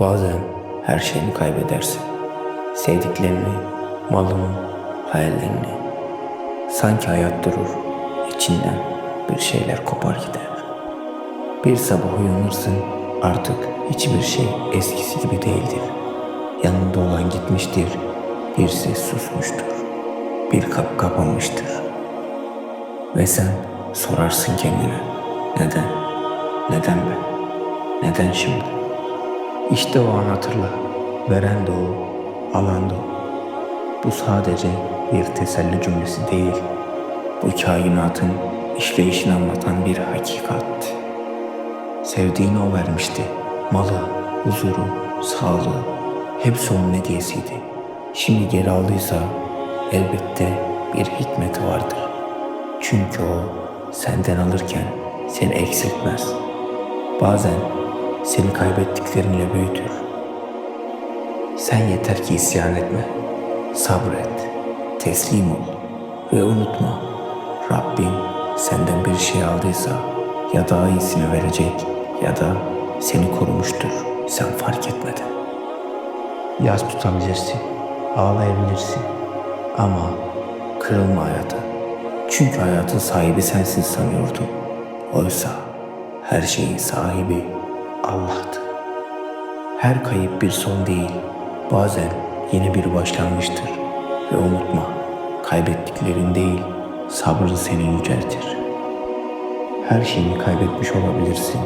Bazen her şeyini kaybedersin. Sevdiklerini, malını, hayallerini. Sanki hayat durur, içinden bir şeyler kopar gider. Bir sabah uyanırsın, artık hiçbir şey eskisi gibi değildir. Yanında olan gitmiştir, bir ses susmuştur, bir kapı kapanmıştır. Ve sen sorarsın kendine, neden, neden ben, neden şimdi? İşte o an hatırla, veren de o, alan da o. Bu sadece bir teselli cümlesi değil, bu kainatın işleyişini anlatan bir hakikat. Sevdiğini o vermişti. Malı, huzuru, sağlığı, hepsi onun hediyesiydi. Şimdi geri aldıysa elbette bir hikmeti vardır. Çünkü o senden alırken seni eksiltmez. Bazen seni kaybettiklerinle büyütür. Sen yeter ki isyan etme. Sabret, teslim ol ve unutma. Rabbim senden bir şey aldıysa ya daha iyisini verecek ya da seni korumuştur sen fark etmeden. Yaz tutabilirsin, ağlayabilirsin ama kırılma hayata. Çünkü hayatın sahibi sensin sanıyordun. Oysa her şeyin sahibi Allah'tı. Her kayıp bir son değil, bazen yeni bir başlangıçtır. Ve unutma, kaybettiklerin değil, sabrın seni yüceltir. Her şeyini kaybetmiş olabilirsin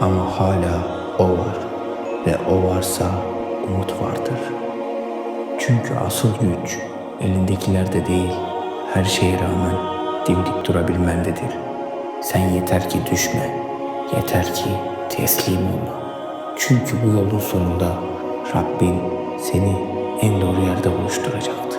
ama hala o var ve o varsa umut vardır. Çünkü asıl güç elindekilerde değil, her şeye rağmen dimdik durabilmendedir. Sen yeter ki düşme, yeter ki teslim olma. Çünkü bu yolun sonunda Rabbin seni en doğru yerde buluşturacaktır.